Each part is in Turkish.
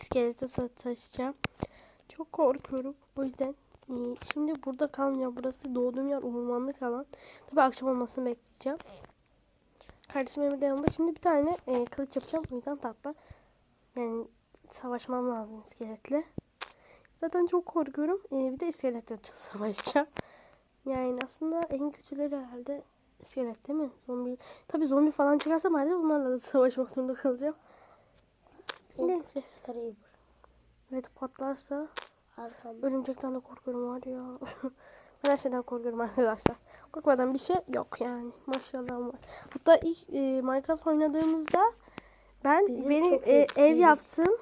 iskelete sataşacağım. Çok korkuyorum. O yüzden e, şimdi burada kalmayacağım. Burası doğduğum yer ormanlık alan. Tabi akşam olmasını bekleyeceğim. Kardeşim Emre de yanında. Şimdi bir tane e, kılıç yapacağım. O yüzden tatlı. Yani savaşmam lazım iskeletle. Zaten çok korkuyorum. E, bir de iskeletle savaşacağım. Yani aslında en kötüleri herhalde iskelet değil mi? Zombi. Tabi zombi falan çıkarsa maalesef onlarla da savaşmak zorunda kalacağım. Neyse. Evet patlarsa Arkamda. örümcekten de korkuyorum var ya. ben her şeyden korkuyorum arkadaşlar. Korkmadan bir şey yok yani. Maşallah var. Hatta ilk e, Minecraft oynadığımızda ben Bizim benim e, ev yaptım.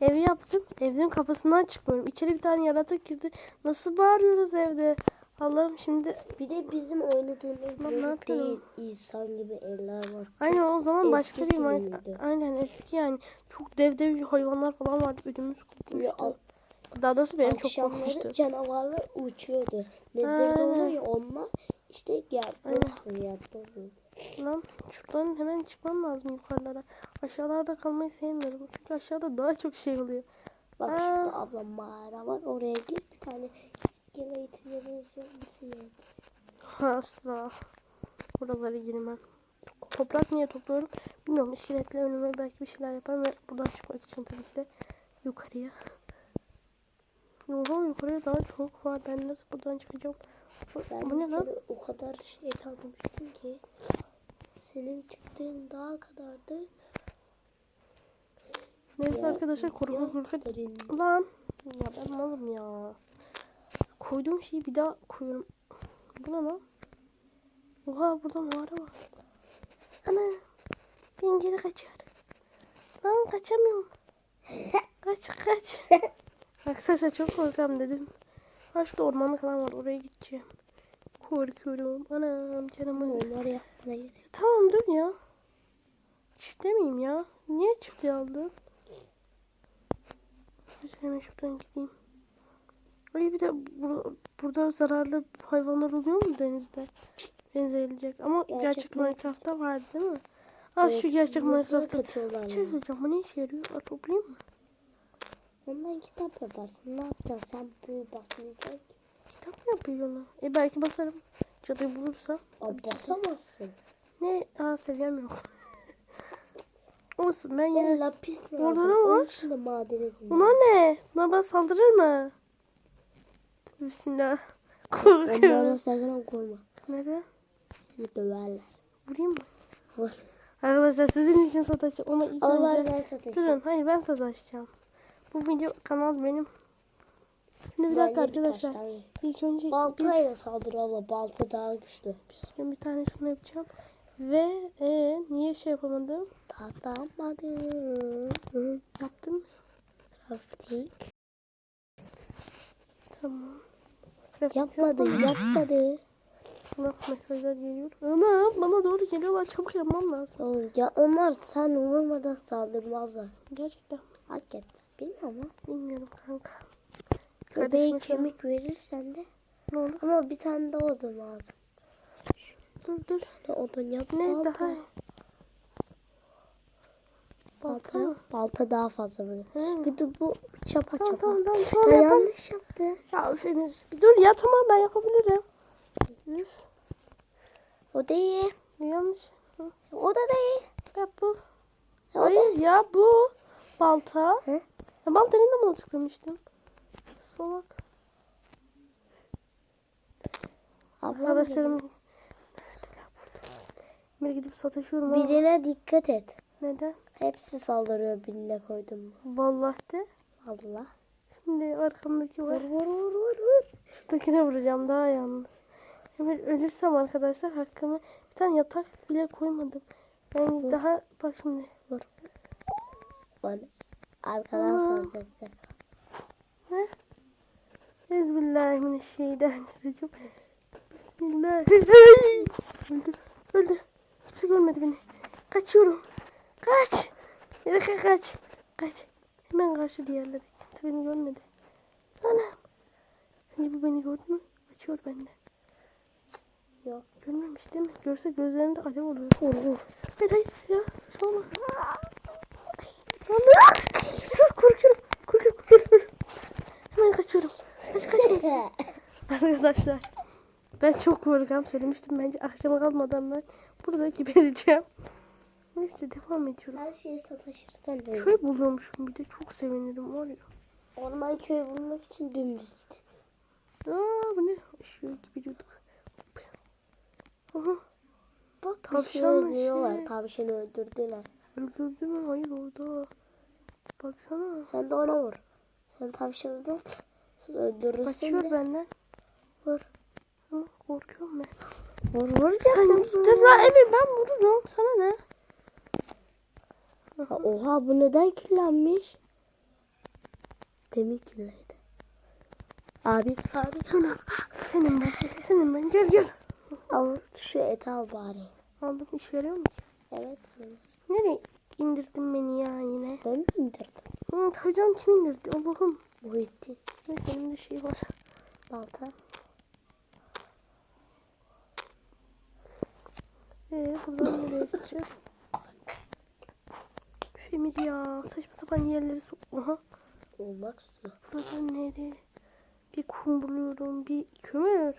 Ev yaptım. Evin kapısından çıkmıyorum. İçeri bir tane yaratık girdi. Nasıl bağırıyoruz evde? Allah'ım şimdi Bir de bizim oynadığımız Ben ne gibi yapıyorum? değil. İnsan gibi eller var. Aynen o zaman başka bir sürümüydü. Aynen eski yani. Çok dev dev hayvanlar falan vardı. Ödümüz Böyle kopmuştu. Daha doğrusu benim çok Akşamları korkmuştu. canavarlar uçuyordu. Nedir de Aynen. olur ya onlar işte yapmıştı. Lan şuradan hemen çıkmam lazım yukarılara. Aşağılarda kalmayı sevmiyorum. Çünkü aşağıda daha çok şey oluyor. Bak Aa. şurada ablam mağara var. Oraya gir bir tane iskeletleriniz yok musun ya? Asla. Buralara girmem. Toprak niye topluyorum? Bilmiyorum. İskeletle önüme belki bir şeyler yaparım ve buradan çıkmak için tabii ki de yukarıya. Oha yukarıya daha çok var. Ben nasıl buradan çıkacağım? Ben Bu ne bir lan? o kadar şey kaldırmıştım ki senin çıktığın daha kadardı. Neyse Ya, arkadaşlar korku korku. Lan. Ya ben malım ya. Koyduğum şeyi bir daha koyuyorum. Bu ne lan? Oha burada mağara var. Ana. Ben geri kaçar. Lan kaçamıyorum. kaç kaç. Arkadaşlar çok korkuyorum dedim. Ha şurada ormanlık alan var oraya gideceğim. Korkuyorum. Anam canımı. Onlar yapmaya gerek. Tamam dur ya. Çifte miyim ya? Niye çifte aldım? Dur hemen şuradan gideyim. Ay bir de bur- burada zararlı hayvanlar oluyor mu denizde? Benzeyilecek. Ama gerçek, Gerçek Minecraft'ta var değil mi? Ha şu gerçek Minecraft'ta. Bir şey ya? söyleyeceğim. Bu ne işe yarıyor? Ha, toplayayım mı? Ondan kitap yaparsın. Ne yapacaksın? Sen bu basmayacak. Kitap mı yapıyor onu? E belki basarım. Cadıyı bulursam. Aa, basamazsın. Ne? Aa seviyem yok. Olsun ben yine... lapis lazım. Orada ne var? Bunlar ne? Bunlar bana saldırır mı? Bismillah. Korkuyorum. sakın korkma. Neden? Seni döverler. Vurayım mı? Vur. Arkadaşlar sizin için sataşacağım ama ilk Ama ben önce... ben satayım. Durun hayır ben sataşacağım. Bu video kanal benim. Şimdi bir dakika arkadaşlar. İlk önce bir, Baltayla saldır abla. Balta daha güçlü. bir, bir tane şunu yapacağım. Ve e, niye şey yapamadım? Tatamadım. Yaptım. Crafting. Tamam. Yapmadı, yapmadı. Bana mesajlar geliyor. Ana bana doğru geliyorlar. Çabuk yapmam lazım. Ya onlar sen vurmadan saldırmazlar. Gerçekten Hakikaten. Bilmiyorum ama. bilmiyorum kanka. Göbeğe kemik verirsen de. Ne olur? Ama bir tane de odun lazım. Dur dur. Ne odun yap. Ne daha? Balta Balta, balta daha fazla böyle. Hı. Bir de bu çapa Tamam çapa. tamam tamam. Tamam Ya yaparız. yanlış yaptı. Ya üf Emir. Bir dur ya tamam ben yapabilirim. Üf. O değil. Yanlış. Hı. O da değil. Ya bu. O da. Hayır ya bu. Balta. Hı? Ya balta ben de bunu tıklamıştım. Solak. Arkadaşlarım. Emir gidip sataşıyorum ama. Birine dikkat et. Neden? Hepsi saldırıyor birine koydum? Vallahi de. Allah. Şimdi arkamdaki var. Vur vur vur vur vur. Şuradakine vuracağım daha yalnız. Hemen ölürsem arkadaşlar hakkımı bir tane yatak bile koymadım. Yani daha bak şimdi. Vur. Bana. Arkadan salacaktı. Ne? Bismillahirrahmanirrahim. Bismillahirrahmanirrahim. Öldü. Öldü. Kimse görmedi beni. Kaçıyorum. Kaç. Bir kaç. Kaç. Hemen karşı diğerleri. Kimse beni görmedi. Anam. Sence bu beni gördü mü? Kaçıyor benden. Yok. Görmemiş değil mi? Görse gözlerinde alev olur. Olur. Hayır hayır ya. Saçmalama. Dur korkuyorum. Korkuyorum. Korkuyorum. Hemen kaçıyorum. Kaç kaç. Arkadaşlar. Ben çok korkam söylemiştim. Bence akşama kalmadan ben buradaki vereceğim. Neyse devam ediyorum. Her şeyi sataşırsan ne? Köy buluyormuşum bir de çok sevinirim var ya. Orman köyü bulmak için dümdüz git. Aa bu ne? Işığı gidiyorduk. Aha Bak bir Tavşan şey öldürüyorlar. şey? Tavşanı öldürdüler. öldürdü mü? Hayır orada. Baksana. Sen de ona vur. Sen tavşanı da sen öldürürsün Kaçıyor de. benden. Vur. Ama korkuyorum ben. Vur vur ya Sen sen. dur lan Emir ben vururum. Sana ne? Ha, oha bu neden kirlenmiş? Demin kirliydi. Abi abi. Senin ben. Senin ben. Gel gel. Al şu eti al bari. Aldım iş veriyor mu? Evet. Nereye indirdin beni ya yine? Ben mi indirdim? Hı, tabii canım kim indirdi? Allah'ım. Bu eti. Evet, benim de şey var. Balta. Ee, buradan nereye gideceğiz? Emir ya saçma sapan yerleri so- Aha. Olmak su. Buradan nereye? Bir kum buluyorum. Bir kömür.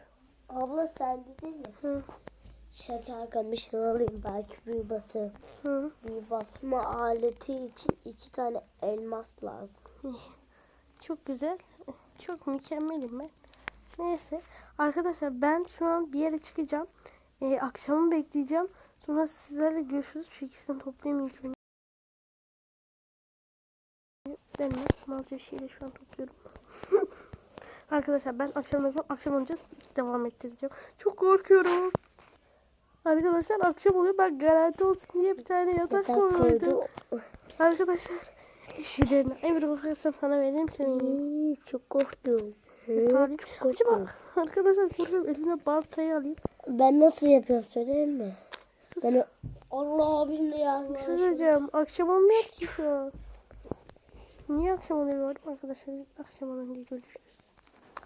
Abla sen dedin ya. Hı. Şeker kamışını alayım belki bir basım. Hı. Bir basma aleti için iki tane elmas lazım. Çok güzel. Çok mükemmelim ben. Neyse. Arkadaşlar ben şu an bir yere çıkacağım. Ee, akşamı bekleyeceğim. Sonra sizlerle görüşürüz. Şu ikisini toplayayım Ben nasıl malca şeyle şu an topluyorum. Arkadaşlar ben akşam akşam olacağız. Devam ettireceğim. Çok korkuyorum. Arkadaşlar akşam oluyor. Ben garanti olsun diye bir tane yatak Yatak koydum. koydu. Arkadaşlar şeylerini Emir korkarsam sana vereyim seni. Çok korktum. Tarih. çok Acaba arkadaşlar korkuyorum eline baltayı alayım. Ben nasıl yapıyorum söyleyeyim mi? Ben Allah abim ya. Şey söyleyeceğim. Akşam olmuyor ki şu an. Niye akşam oluyor arkadaşlar? Biz akşam olunca görüşürüz.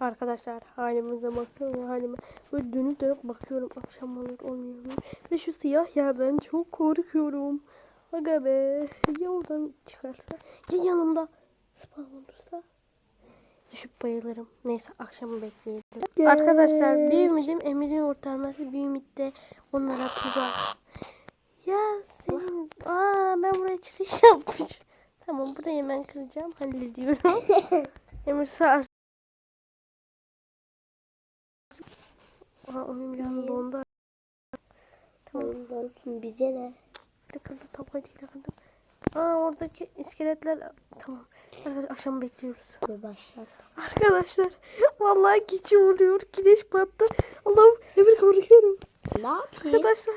Arkadaşlar halimize baksana halime. Böyle dönüp dönüp bakıyorum akşam olur olmuyor mu? Ve şu siyah yerden çok korkuyorum. Aga be. Ya oradan çıkarsa? Ya yanımda spam olursa? Düşüp bayılırım. Neyse akşamı bekleyelim. Arkadaşlar bir ümidim Emir'in kurtarması. Bir ümit de onlara tuzak. Ya senin... Aa ben buraya çıkış yapmış. Tamam burayı hemen kıracağım. Hallediyorum. Emir sağ Aa oyun biraz dondu. Ondan sonra bize ne? Kırdım tabancayla kırdım. Aa oradaki iskeletler... Tamam. Arkadaşlar akşam bekliyoruz. Başlat. Arkadaşlar vallahi gece oluyor. Güneş battı. Allah'ım Emir korkuyorum. Ne yapayım? Arkadaşlar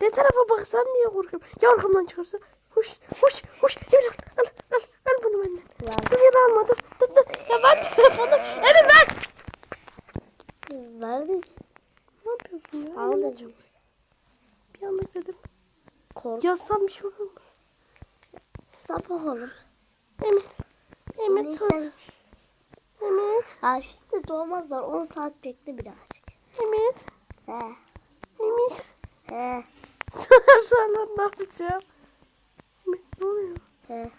ne tarafa baksam diye korkuyorum. Ya arkamdan çıkarsa. Hoş hoş hoş. Emir al al al, bunu benden. Ver. Dur ya da almadım. Dur dur. Ya ben telefonum. Emir ver. Verdi. Ne yapıyorsun ya? Al dedim. Bir anda dedim. Kork. Yazsam bir şey olur mu? Sabah olur. Emir. Emir söz. Emir. Ha şimdi doğmazlar. 10 saat bekle birazcık. Emir. He. Emir. He. Lan ne yapacağım? He.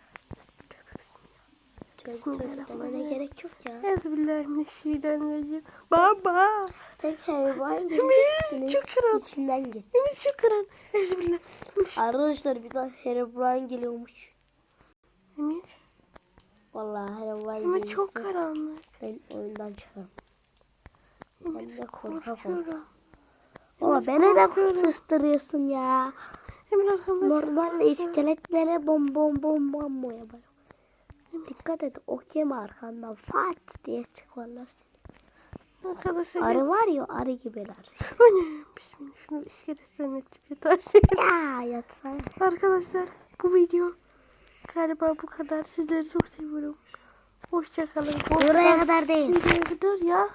Tövbe demene Bismillahirrahmanirrahim. gerek yok ya. Ezbillahimineşşeytanirracim. Baba. Tek hayvan gireceksin. çok kral. İçinden git. Emir çok kral. Ezbillah. Arkadaşlar bir daha Herobrine geliyormuş. Emir. Vallahi Herobrine Emir gelirse çok karanlık. ben oyundan çıkarım. Ben de korkuyorum. Ama beni de kırtıştırıyorsun ya. Emir arkamda. Normal iskeletlere bom bom bom bom mu yaparım. Dikkat et ok yeme arkandan fat diye çıkarlar seni. Arkadaşlar. Arı var ya arı gibiler. Bismillah. Şunu iskeletten ettik yeter. Ya yatsana. Arkadaşlar bu video galiba bu kadar. Sizleri çok seviyorum. Hoşçakalın. Buraya kadar değil. Videoya kadar ya.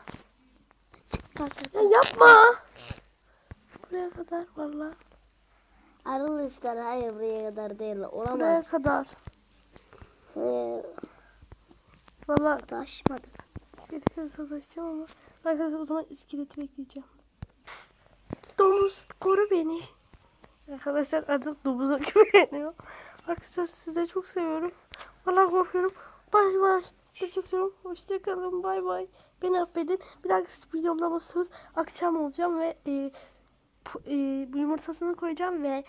Çık kalk. Ya yapma. Buraya kadar valla. Arkadaşlar hayır buraya kadar değil. Buraya Olamaz. kadar. Ee, Valla taşmadı. iskeletle savaşacağım ama. Arkadaşlar o zaman iskeleti bekleyeceğim. Domuz koru beni. Arkadaşlar artık domuza güveniyor. Arkadaşlar sizi çok seviyorum. Valla korkuyorum. Bay bay. Ederim. Hoşçakalın. Bay bay. Beni affedin. Bir dahaki videomda ama söz akşam olacağım ve e, bu yumurtasını koyacağım ve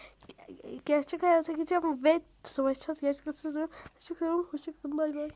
gerçek hayata geçeceğim ve savaşacağız. Gerçekten ederim. Hoşçakalın. Bay bay.